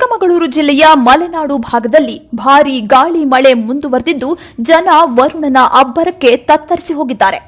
ಚಿಕ್ಕಮಗಳೂರು ಜಿಲ್ಲೆಯ ಮಲೆನಾಡು ಭಾಗದಲ್ಲಿ ಭಾರೀ ಗಾಳಿ ಮಳೆ ಮುಂದುವರೆದಿದ್ದು ಜನ ವರುಣನ ಅಬ್ಬರಕ್ಕೆ ತತ್ತರಿಸಿ ಹೋಗಿದ್ದಾರೆ.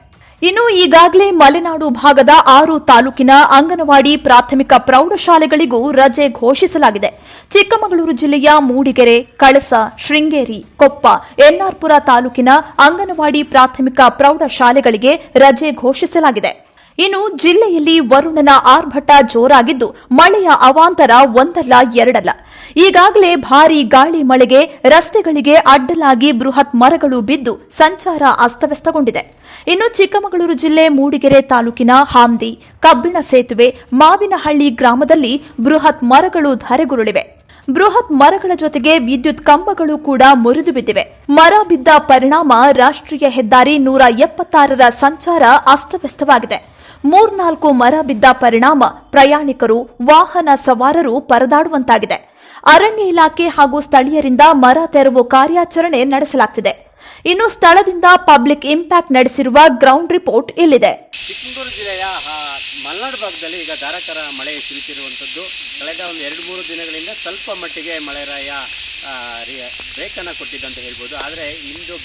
ಇನ್ನು ಈಗಾಗಲೇ ಮಲೆನಾಡು ಭಾಗದ ಆರು ತಾಲೂಕಿನ ಅಂಗನವಾಡಿ ಪ್ರಾಥಮಿಕ ಪ್ರೌಢಶಾಲೆಗಳಿಗೂ ರಜೆ ಘೋಷಿಸಲಾಗಿದೆ. ಚಿಕ್ಕಮಗಳೂರು ಜಿಲ್ಲೆಯ ಮೂಡಿಗೆರೆ, ಕಳಸ, ಶೃಂಗೇರಿ, ಕೊಪ್ಪ, ಎನ್ಆರ್ಪುರ ತಾಲೂಕಿನ ಅಂಗನವಾಡಿ ಪ್ರಾಥಮಿಕ ಪ್ರೌಢಶಾಲೆಗಳಿಗೆ ರಜೆ ಘೋಷಿಸಲಾಗಿದೆ. ಇನ್ನು ಜಿಲ್ಲೆಯಲ್ಲಿ ವರುಣನ ಆರ್ಭಟ ಜೋರಾಗಿದ್ದು ಮಳೆಯ ಅವಾಂತರ ಒಂದಲ್ಲ ಎರಡಲ್ಲ. ಈಗಾಗಲೇ ಭಾರೀ ಗಾಳಿ ಮಳೆಗೆ ರಸ್ತೆಗಳಿಗೆ ಅಡ್ಡಲಾಗಿ ಬೃಹತ್ ಮರಗಳು ಬಿದ್ದು ಸಂಚಾರ ಅಸ್ತವ್ಯಸ್ತಗೊಂಡಿದೆ. ಇನ್ನು ಚಿಕ್ಕಮಗಳೂರು ಜಿಲ್ಲೆ ಮೂಡಿಗೆರೆ ತಾಲೂಕಿನ ಹಾಂದಿ, ಕಬ್ಬಿಣ ಸೇತುವೆ, ಮಾವಿನಹಳ್ಳಿ ಗ್ರಾಮದಲ್ಲಿ ಬೃಹತ್ ಮರಗಳು ಧರೆಗುರುಳಿವೆ. ಬೃಹತ್ ಮರಗಳ ಜೊತೆಗೆ ವಿದ್ಯುತ್ ಕಂಬಗಳು ಕೂಡ ಮುರಿದು ಬಿದ್ದಿವೆ. ಮರ ಬಿದ್ದ ಪರಿಣಾಮ ರಾಷ್ಟ್ರೀಯ ಹೆದ್ದಾರಿ ನೂರ ಎಪ್ಪತ್ತಾರರ ಸಂಚಾರ ಅಸ್ತವ್ಯಸ್ತವಾಗಿದೆ. ಮೂರ್ನಾಲ್ಕು ಮರ ಬಿದ್ದ ಪರಿಣಾಮ ಪ್ರಯಾಣಿಕರು, ವಾಹನ ಸವಾರರು ಪರದಾಡುವಂತಾಗಿದೆ. ಅರಣ್ಯ ಇಲಾಖೆ ಹಾಗೂ ಸ್ಥಳೀಯರಿಂದ ಮರ ತೆರವು ಕಾರ್ಯಾಚರಣೆ ನಡೆಸಲಾಗ್ತಿದೆ. ಇನ್ನು ಸ್ಥಳದಿಂದ ಪಬ್ಲಿಕ್ ಇಂಪ್ಯಾಕ್ಟ್ ನಡೆಸಿರುವ ಗ್ರೌಂಡ್ ರಿಪೋರ್ಟ್ ಇಲ್ಲಿದೆ. ಚಿಕ್ಕಮಗಳೂರು ಜಿಲ್ಲೆಯ ಮಲೆನಾಡು ಭಾಗದಲ್ಲಿ ಈಗ ಧಾರಾಕಾರ ಮಳೆ ಸುರಿತಿರುವಂಥದ್ದು ಕಳೆದ ಒಂದು ಎರಡು ಮೂರು ದಿನಗಳಿಂದ ಸ್ವಲ್ಪ ಮಟ್ಟಿಗೆ ಮಳೆರಾಯ ಬ್ರೇಕನ್ನು ಕೊಟ್ಟಿದ್ದಂತ ಹೇಳ್ಬೋದು. ಆದರೆ ಇಂದು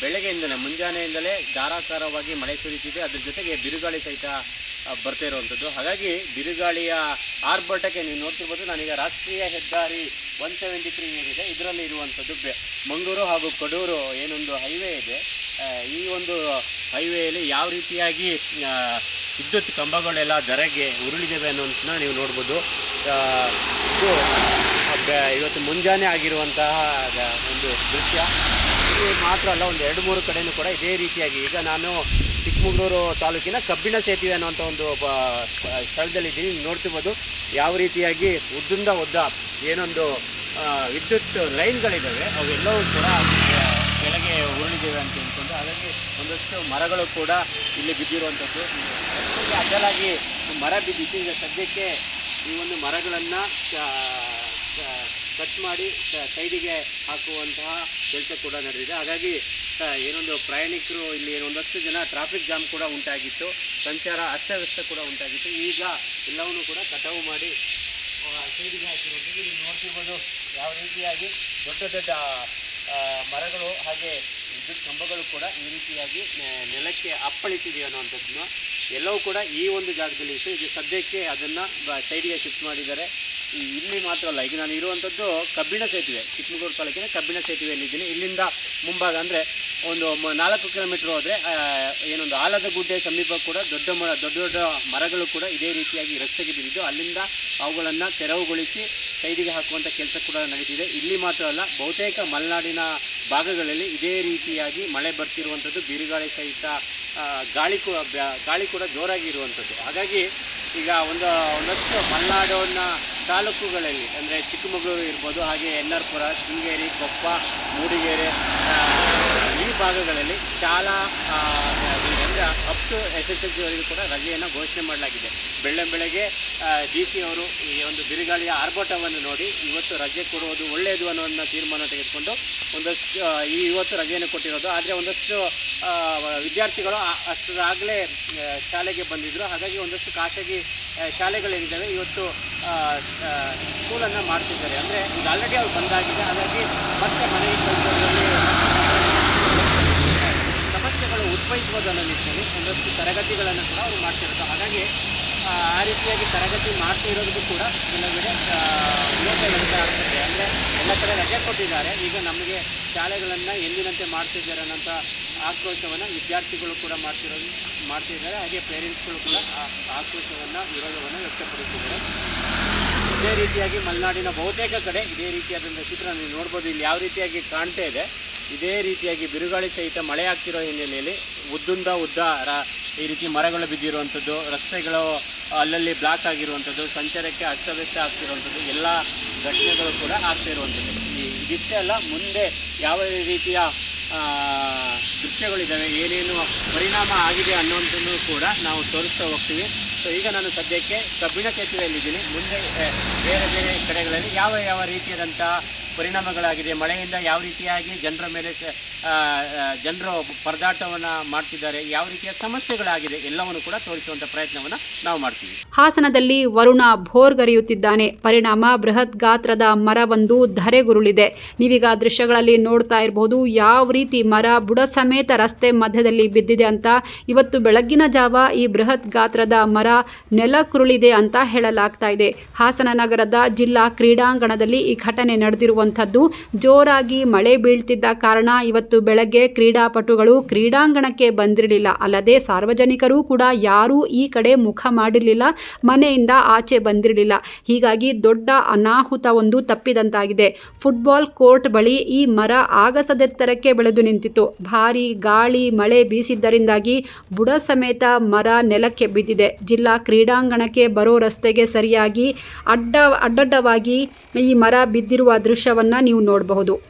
ಬೆಳಗ್ಗೆಯಿಂದಲೇ, ಮುಂಜಾನೆಯಿಂದಲೇ ಧಾರಾಕಾರವಾಗಿ ಮಳೆ ಸುರಿತಿದೆ. ಅದ್ರ ಜೊತೆಗೆ ಬಿರುಗಾಳಿ ಸಹಿತ ಬರ್ತಾ ಇರುವಂಥದ್ದು ಹಾಗಾಗಿ ಬಿರುಗಾಳಿಯ ಆರ್ಭಟಕ್ಕೆ ನೀವು ನೋಡ್ತಿರ್ಬೋದು, ನಾನೀಗ ರಾಷ್ಟ್ರೀಯ ಹೆದ್ದಾರಿ ಒನ್ ಸೆವೆಂಟಿ ತ್ರೀ ಏನಿದೆ, ಇದರಲ್ಲಿ ಇರುವಂಥದ್ದು ಬೆ, ಮಂಗಳೂರು ಹಾಗೂ ಕಡೂರು ಏನೊಂದು ಹೈವೇ ಇದೆ. ಈ ಒಂದು ಹೈವೇಯಲ್ಲಿ ಯಾವ ರೀತಿಯಾಗಿ ವಿದ್ಯುತ್ ಕಂಬಗಳೆಲ್ಲ ಧರೆಗೆ ಉರುಳಿದ್ದೇವೆ ಅನ್ನೋದನ್ನ ನೀವು ನೋಡ್ಬೋದು. ಇದು ಇವತ್ತು ಮುಂಜಾನೆ ಆಗಿರುವಂತಹ ಒಂದು ದೃಶ್ಯ. ಮಾತ್ರ ಅಲ್ಲ, ಒಂದು ಎರಡು ಮೂರು ಕಡೆನೂ ಕೂಡ ಇದೇ ರೀತಿಯಾಗಿ. ಈಗ ನಾನು ಚಿಕ್ಕಮಗಳೂರು ತಾಲೂಕಿನ ಕಬ್ಬಿಣ ಸೇತುವೆ ಅನ್ನುವಂಥ ಒಂದು ಸ್ಥಳದಲ್ಲಿದ್ದೀನಿ. ನೋಡ್ತಿರ್ಬೋದು ಯಾವ ರೀತಿಯಾಗಿ ಉದ್ದಿಂದ ಉದ್ದ ಏನೊಂದು ವಿದ್ಯುತ್ ಲೈನ್ಗಳಿದ್ದಾವೆ, ಅವೆಲ್ಲವೂ ಕೂಡ ಕೆಳಗೆ ಉರುಳಿದ್ದೇವೆ ಅಂತ ಹೇಳ್ಕೊಂಡು, ಹಾಗಾಗಿ ಒಂದಷ್ಟು ಮರಗಳು ಕೂಡ ಇಲ್ಲಿ ಬಿದ್ದಿರುವಂಥದ್ದು. ಅಡ್ಡಲಾಗಿ ಮರ ಬಿದ್ದಿತ್ತು. ಈಗ ಸದ್ಯಕ್ಕೆ ಈ ಒಂದು ಮರಗಳನ್ನು ಕಟ್ ಮಾಡಿ, ಸೈಡಿಗೆ ಹಾಕುವಂತಹ ಕೆಲಸ ಕೂಡ ನಡೆದಿದೆ. ಹಾಗಾಗಿ ಸ ಏನೊಂದು ಪ್ರಯಾಣಿಕರು ಇಲ್ಲಿ ಏನೊಂದಷ್ಟು ಜನ ಟ್ರಾಫಿಕ್ ಜಾಮ್ ಕೂಡ ಉಂಟಾಗಿತ್ತು. ಸಂಚಾರ ಅಸ್ತವ್ಯಸ್ತ ಕೂಡ ಉಂಟಾಗಿತ್ತು. ಈಗ ಎಲ್ಲವನ್ನೂ ಕೂಡ ಕಟಾವು ಮಾಡಿ ಸೈಡಿಗೆ ಹಾಕಿರೋದು. ನೀವು ನೋಡ್ತಿರ್ಬೋದು ಯಾವ ರೀತಿಯಾಗಿ ದೊಡ್ಡ ದೊಡ್ಡ ಮರಗಳು ಹಾಗೆ ವಿದ್ಯುತ್ ಕಂಬಗಳು ಕೂಡ ಈ ರೀತಿಯಾಗಿ ನೆಲಕ್ಕೆ ಅಪ್ಪಳಿಸಿದೆ ಅನ್ನುವಂಥದ್ದನ್ನು ಎಲ್ಲವೂ ಕೂಡ ಈ ಒಂದು ಜಾಗದಲ್ಲಿ ಇತ್ತು. ಈಗ ಸದ್ಯಕ್ಕೆ ಅದನ್ನು ಸೈಡಿಗೆ ಶಿಫ್ಟ್ ಮಾಡಿದ್ದಾರೆ. ಇಲ್ಲಿ ಮಾತ್ರ ಅಲ್ಲ, ಈಗ ನಾನು ಇರುವಂಥದ್ದು ಕಬ್ಬಿಣ ಸೇತುವೆ, ಚಿಕ್ಕಮಗಳೂರು ತಾಲೂಕಿನ ಕಬ್ಬಿಣ ಸೇತುವೆಯಲ್ಲಿದ್ದೀನಿ. ಇಲ್ಲಿಂದ ಮುಂಭಾಗ ಅಂದರೆ ಒಂದು ನಾಲ್ಕು ಕಿಲೋಮೀಟ್ರ್ ಹೋದರೆ ಏನೊಂದು ಆಲದ ಗುಡ್ಡೆ ಸಮೀಪ ಕೂಡ ದೊಡ್ಡ ಮರ ದೊಡ್ಡ ದೊಡ್ಡ ಮರಗಳು ಕೂಡ ಇದೇ ರೀತಿಯಾಗಿ ರಸ್ತೆಗೆ ಬಿದ್ದಿದ್ದು. ಅಲ್ಲಿಂದ ಅವುಗಳನ್ನು ತೆರವುಗೊಳಿಸಿ ಸೈಡಿಗೆ ಹಾಕುವಂಥ ಕೆಲಸ ಕೂಡ ನಡೀತಿದೆ. ಇಲ್ಲಿ ಮಾತ್ರ ಅಲ್ಲ, ಬಹುತೇಕ ಮಲೆನಾಡಿನ ಭಾಗಗಳಲ್ಲಿ ಇದೇ ರೀತಿಯಾಗಿ ಮಳೆ ಬರ್ತಿರುವಂಥದ್ದು. ಬಿರುಗಾಳಿ ಸಹಿತ ಗಾಳಿ ಗಾಳಿ ಕೂಡ ಜೋರಾಗಿ ಇರುವಂಥದ್ದು. ಹಾಗಾಗಿ ಈಗ ಒಂದು, ಒಂದಷ್ಟು ಮಲೆನಾಡಿನ ತಾಲೂಕುಗಳಲ್ಲಿ, ಅಂದರೆ ಚಿಕ್ಕಮಗಳೂರು ಇರ್ಬೋದು, ಹಾಗೆ ಎನ್ ಆರ್ ಪುರ ಶೃಂಗೇರಿ, ಕೊಪ್ಪ, ಮೂಡಿಗೆರೆ ಈ ಭಾಗಗಳಲ್ಲಿ ಶಾಲಾ ಅಂದರೆ up to S S L ಸಿವರೆಗೂ ಕೂಡ ರಜೆಯನ್ನು ಘೋಷಣೆ ಮಾಡಲಾಗಿದೆ. ಬೆಳ್ಳೆ ಬೆಳಗ್ಗೆ ಡಿ ಸಿ ಅವರು ಈ ಒಂದು ಬಿರುಗಾಳಿಯ ಆರ್ಭಟವನ್ನು ನೋಡಿ ಇವತ್ತು ರಜೆ ಕೊಡುವುದು ಒಳ್ಳೆಯದು ಅನ್ನೋದನ್ನ ತೀರ್ಮಾನ ತೆಗೆದುಕೊಂಡು ಒಂದಷ್ಟು ಈ ಇವತ್ತು ರಜೆಯನ್ನು ಕೊಟ್ಟಿರೋದು. ಆದರೆ ಒಂದಷ್ಟು ವಿದ್ಯಾರ್ಥಿಗಳು ಅಷ್ಟರಾಗಲೇ ಶಾಲೆಗೆ ಬಂದಿದ್ದರು ಹಾಗಾಗಿ ಒಂದಷ್ಟು ಖಾಸಗಿ ಶಾಲೆಗಳೇನಿದ್ದಾವೆ, ಇವತ್ತು ಸ್ಕೂಲನ್ನು ಮಾಡ್ತಿದ್ದಾರೆ. ಅಂದರೆ ಈಗ ಆಲ್ರೆಡಿ ಅವ್ರು ಬಂದಾಗಿದೆ. ಹಾಗಾಗಿ ಮತ್ತೆ ಮನೆ ಸಮಸ್ಯೆಗಳು ಉದ್ಭವಿಸ್ಬೋದು ಅನ್ನೋ ನಿಟ್ಟಿನಲ್ಲಿ ಒಂದಷ್ಟು ತರಗತಿಗಳನ್ನು ಕೂಡ ಅವರು ಮಾಡ್ತಿರೋದು. ಹಾಗಾಗಿ ಆ, ರೀತಿಯಾಗಿ ತರಗತಿ ಮಾಡ್ತಾ ಇರೋದಕ್ಕೂ ಕೂಡ ಕೆಲವೆಡೆ ವಿರೋಧ ವ್ಯಕ್ತ ಅಂದರೆ ಎಲ್ಲ ಕಡೆ ರಜೆ ಕೊಟ್ಟಿದ್ದಾರೆ. ಈಗ ನಮಗೆ ಶಾಲೆಗಳನ್ನು ಎಂದಿನಂತೆ ಮಾಡ್ತಿದ್ದಾರೆ ಅನ್ನೋಂಥ ಆಕ್ರೋಶವನ್ನು ವಿದ್ಯಾರ್ಥಿಗಳು ಕೂಡ ಮಾಡ್ತಿರೋದು ಮಾಡ್ತಿದ್ದಾರೆ. ಹಾಗೆ ಪೇರೆಂಟ್ಸ್ಗಳು ಕೂಡ ಆ ಆಕ್ರೋಶವನ್ನು ವಿರೋಧವನ್ನು ವ್ಯಕ್ತಪಡಿಸಿದ್ದಾರೆ. ಇದೇ ರೀತಿಯಾಗಿ ಮಲೆನಾಡಿನ ಬಹುತೇಕ ಕಡೆ ಇದೇ ರೀತಿಯಾದಂಥ ಚಿತ್ರ ನೀವು ನೋಡ್ಬೋದು. ಇಲ್ಲಿ ಯಾವ ರೀತಿಯಾಗಿ ಕಾಣ್ತಾ ಇದೆ? ಇದೇ ರೀತಿಯಾಗಿ ಬಿರುಗಾಳಿ ಸಹಿತ ಮಳೆ ಆಗ್ತಿರೋ ಹಿನ್ನೆಲೆಯಲ್ಲಿ ಉದ್ದುಂದ ಉದ್ದ ಈ ರೀತಿ ಮರಗಳು ಬಿದ್ದಿರುವಂಥದ್ದು, ರಸ್ತೆಗಳು ಅಲ್ಲಲ್ಲಿ ಬ್ಲಾಕ್ ಆಗಿರುವಂಥದ್ದು, ಸಂಚಾರಕ್ಕೆ ಅಸ್ತವ್ಯಸ್ತ ಆಗ್ತಿರುವಂಥದ್ದು, ಎಲ್ಲ ಘಟನೆಗಳು ಕೂಡ ಆಗ್ತಾ ಇರುವಂಥದ್ದು. ಇದಿಷ್ಟೇ ಅಲ್ಲ, ಮುಂದೆ ಯಾವ ರೀತಿಯ ದೃಶ್ಯಗಳಿದ್ದಾವೆ ಏನೇನು ಪರಿಣಾಮ ಆಗಿದೆ ಅನ್ನೋಂಥದ್ದು ಕೂಡ ನಾವು ತೋರಿಸ್ತಾ ಹೋಗ್ತೀವಿ. ಸೊ ಈಗ ನಾನು ಸದ್ಯಕ್ಕೆ ಕಬ್ಬಿಣ ಸೇತುವೆಯಲ್ಲಿದ್ದೀನಿ ಮುಂದೆ ಬೇರೆ ಬೇರೆ ಕಡೆಗಳಲ್ಲಿ ಯಾವ ಯಾವ ರೀತಿಯಾದಂಥ ಪರಿಣಾಮಗಳಾಗಿದೆ, ಮಳೆಯಿಂದ ಯಾವ ರೀತಿಯಾಗಿ ಜನರ ಮೇಲೆ ಜನರು ಪರದಾಟವನ್ನು ಮಾಡ್ತಿದ್ದಾರೆ, ಯಾವ ರೀತಿಯ ಸಮಸ್ಯೆಗಳಾಗಿದೆ ಎಲ್ಲವನ್ನು ಕೂಡ ತೋರಿಸುವಂಥ ಪ್ರಯತ್ನವನ್ನು ನಾವು ಮಾಡ್ತೀವಿ. ಹಾಸನದಲ್ಲಿ ವರುಣ ಭೋರ್ಗರಿಯುತ್ತಿದ್ದಾನೆ ಪರಿಣಾಮ, ಬೃಹತ್ ಗಾತ್ರದ ಮರವೊಂದು ಧರೆಗುರುಳಿದೆ. ನೀವೀಗ ದೃಶ್ಯಗಳಲ್ಲಿ ನೋಡ್ತಾ ಇರಬಹುದು ಯಾವ ರೀತಿ ಮರ ಬುಡ ಸಮೇತ ರಸ್ತೆ ಮಧ್ಯದಲ್ಲಿ ಬಿದ್ದಿದೆ ಅಂತ. ಇವತ್ತು ಬೆಳಗ್ಗಿನ ಜಾವ ಈ ಬೃಹತ್ ಗಾತ್ರದ ಮರ ನೆಲಕುರುಳಿದೆ ಅಂತ ಹೇಳಲಾಗ್ತಾ ಇದೆ. ಹಾಸನ ನಗರದ ಜಿಲ್ಲಾ ಕ್ರೀಡಾಂಗಣದಲ್ಲಿ ಈ ಘಟನೆ ನಡೆದಿರುವಂಥದ್ದು. ಜೋರಾಗಿ ಮಳೆ ಬೀಳ್ತಿದ್ದ ಕಾರಣ ಇವತ್ತು ಬೆಳಗ್ಗೆ ಕ್ರೀಡಾಪಟುಗಳು ಕ್ರೀಡಾಂಗಣಕ್ಕೆ ಬಂದಿರಲಿಲ್ಲ. ಅಲ್ಲದೆ ಸಾರ್ವಜನಿಕರು ಕೂಡ ಯಾರೂ ಈ ಕಡೆ ಮುಖ ಮಾಡಿರಲಿಲ್ಲ, ಮನೆಯಿಂದ ಆಚೆ ಬಂದಿರಲಿಲ್ಲ. ಹೀಗಾಗಿ ದೊಡ್ಡ ಅನಾಹುತ ಒಂದು ತಪ್ಪಿದಂತಾಗಿದೆ. ಫುಟ್ಬಾಲ್ ಕೋರ್ಟ್ ಬಳಿ ಈ ಮರ ಆಗಸದೆತ್ತರಕ್ಕೆ ಬೆಳೆದು ನಿಂತಿತ್ತು. ಭಾರಿ ಗಾಳಿ, ಮಳೆ ಬೀಸಿದ್ದರಿಂದಾಗಿ ಬುಡ ಸಮೇತ ಮರ ನೆಲಕ್ಕೆ ಬಿದ್ದಿದೆ. ಜಿಲ್ಲಾ ಕ್ರೀಡಾಂಗಣಕ್ಕೆ ಬರೋ ರಸ್ತೆಗೆ ಸರಿಯಾಗಿ ಅಡ್ಡ, ಅಡ್ಡಡ್ಡವಾಗಿ ಈ ಮರ ಬಿದ್ದಿರುವ ದೃಶ್ಯವನ್ನು ನೀವು ನೋಡಬಹುದು.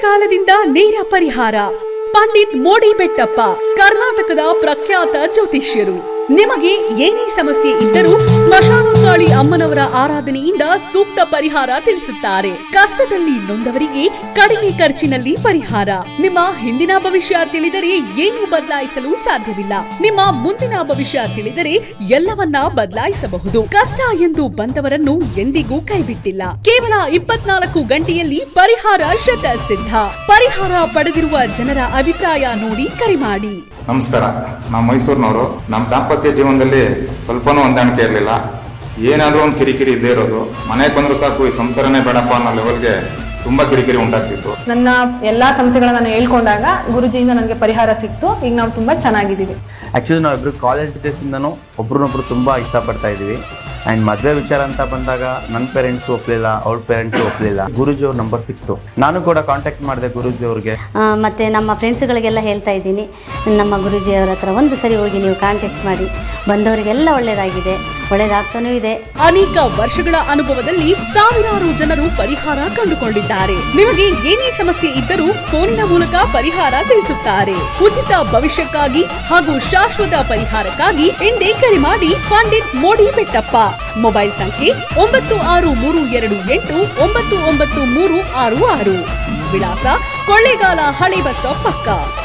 ಕೊಳ್ಳೇಗಾಲದಿಂದ ನೇರ ಪರಿಹಾರ. ಪಂಡಿತ್ ಮೋಡಿ ಬೆಟ್ಟಪ್ಪ ಕರ್ನಾಟಕದ ಪ್ರಖ್ಯಾತ ಜ್ಯೋತಿಷ್ಯರು. ನಿಮಗೆ ಏನೇ ಸಮಸ್ಯೆ ಇದ್ದರೂ ಸ್ಮಶಾನಕಾಳಿ ಅಮ್ಮನವರ ಆರಾಧನೆಯಿಂದ ಸೂಕ್ತ ಪರಿಹಾರ ತಿಳಿಸುತ್ತಾರೆ. ಕಷ್ಟದಲ್ಲಿ ನೊಂದವರಿಗೆ ಕಡಿಮೆ ಖರ್ಚಿನಲ್ಲಿ ಪರಿಹಾರ. ನಿಮ್ಮ ಹಿಂದಿನ ಭವಿಷ್ಯ ತಿಳಿದರೆ ಏನು ಬದಲಾಯಿಸಲು ಸಾಧ್ಯವಿಲ್ಲ. ನಿಮ್ಮ ಮುಂದಿನ ಭವಿಷ್ಯ ತಿಳಿದರೆ ಎಲ್ಲವನ್ನ ಬದಲಾಯಿಸಬಹುದು. ಕಷ್ಟ ಎಂದು ಬಂದವರನ್ನು ಎಂದಿಗೂ ಕೈಬಿಟ್ಟಿಲ್ಲ. ಕೇವಲ ಇಪ್ಪತ್ನಾಲ್ಕು ಗಂಟೆಯಲ್ಲಿ ಪರಿಹಾರ ಶತ ಸಿದ್ಧ ಪರಿಹಾರ ಪಡೆದಿರುವ ಜನರ ಅಭಿಪ್ರಾಯ ನೋಡಿ ಕರೆ ಮಾಡಿ. ನಮಸ್ಕಾರ. ನಾವು ಮೈಸೂರಿನವರು. ನಮ್ಮ ದಾಂಪತ್ಯ ಜೀವನದಲ್ಲಿ ಸ್ವಲ್ಪನೂ ಹೊಂದಾಣಿಕೆ ಇರಲಿಲ್ಲ. ಏನಾದರೂ ಒಂದು ಕಿರಿಕಿರಿ ಇದ್ದೇ ಇರೋದು. ಮನೆಗೆ ಬಂದರೂ ಸಾಕು ಈ ಸಂಸಾರನೇ ಬೇಡಪ್ಪ ಅನ್ನೋ ಲೆವೆಲ್ಗೆ ತುಂಬಾ ಕಿರಿಕಿರಿ ಉಂಟಾಗ್ತಿತ್ತು. ನನ್ನ ಎಲ್ಲಾ ಸಮಸ್ಯೆಗಳನ್ನ ನಾನು ಹೇಳ್ಕೊಂಡಾಗ ಗುರುಜಿಯಿಂದ ನನಗೆ ಪರಿಹಾರ ಸಿಕ್ತು. ಈಗ ನಾವು ತುಂಬಾ ಚೆನ್ನಾಗಿದ್ದೀವಿ. ಆಕ್ಚುಲಿ ನಾವಿಬ್ರು ಕಾಲೇಜ್ ಡೇಸ್ ಇಂದನೂ ಒಬ್ರನ್ನೊಬ್ರು ತುಂಬಾ ಇಷ್ಟಪಡ್ತಾ ಇದ್ದೀವಿ. ಆ್ಯಂಡ್ ಮದುವೆ ವಿಚಾರ ಅಂತ ಬಂದಾಗ ನನ್ನ ಪೇರೆಂಟ್ಸ್ ಒಪ್ಲಿಲ್ಲ ಅವ್ರ ಪೇರೆಂಟ್ಸ್ ಒಪ್ಲಿಲ್ಲ. ಗುರುಜಿ ಅವ್ರ ನಂಬರ್ ಸಿಕ್ತು. ನಾನು ಕೂಡ ಕಾಂಟ್ಯಾಕ್ಟ್ ಮಾಡಿದೆ ಗುರುಜಿ ಅವ್ರಿಗೆ. ಮತ್ತೆ ನಮ್ಮ ಫ್ರೆಂಡ್ಸ್ಗಳಿಗೆಲ್ಲ ಹೇಳ್ತಾ ಇದ್ದೀನಿ. ನಮ್ಮ ಗುರೂಜಿಯವರ ಹತ್ರ ಒಂದು ಸರಿ ಹೋಗಿ ನೀವು ಕಾಂಟ್ಯಾಕ್ಟ್ ಮಾಡಿ. ಬಂದವರಿಗೆಲ್ಲ ಒಳ್ಳೆಯದಾಗಿದೆ ಒಳ್ಳೆಯದಾಗ್ತಾನೂ ಇದೆ. ಅನೇಕ ವರ್ಷಗಳ ಅನುಭವದಲ್ಲಿ ಸಾವಿರಾರು ಜನರು ಪರಿಹಾರ ಕಂಡುಕೊಂಡಿದ್ದಾರೆ. ನಿಮಗೆ ಏನೇ ಸಮಸ್ಯೆ ಇದ್ದರೂ ಫೋನಿನ ಮೂಲಕ ಪರಿಹಾರ ತಿಳಿಸುತ್ತಾರೆ. ಉಚಿತ ಭವಿಷ್ಯಕ್ಕಾಗಿ ಹಾಗೂ ಶಾಶ್ವತ ಪರಿಹಾರಕ್ಕಾಗಿ ಹಿಂದೆ ಕರೆ ಮಾಡಿ ಪಂಡಿತ್ ಮೋಡಿ ಬೆಟ್ಟಪ್ಪ. ಮೊಬೈಲ್ ಸಂಖ್ಯೆ ಒಂಬತ್ತು ಆರು ಮೂರು ಎರಡು ಎಂಟು ಒಂಬತ್ತು ಒಂಬತ್ತು ಮೂರು ಆರು ಆರು. ವಿಳಾಸ ಕೊಳ್ಳೇಗಾಲ ಹಳೆ ಬಸ್ ಪಕ್ಕ.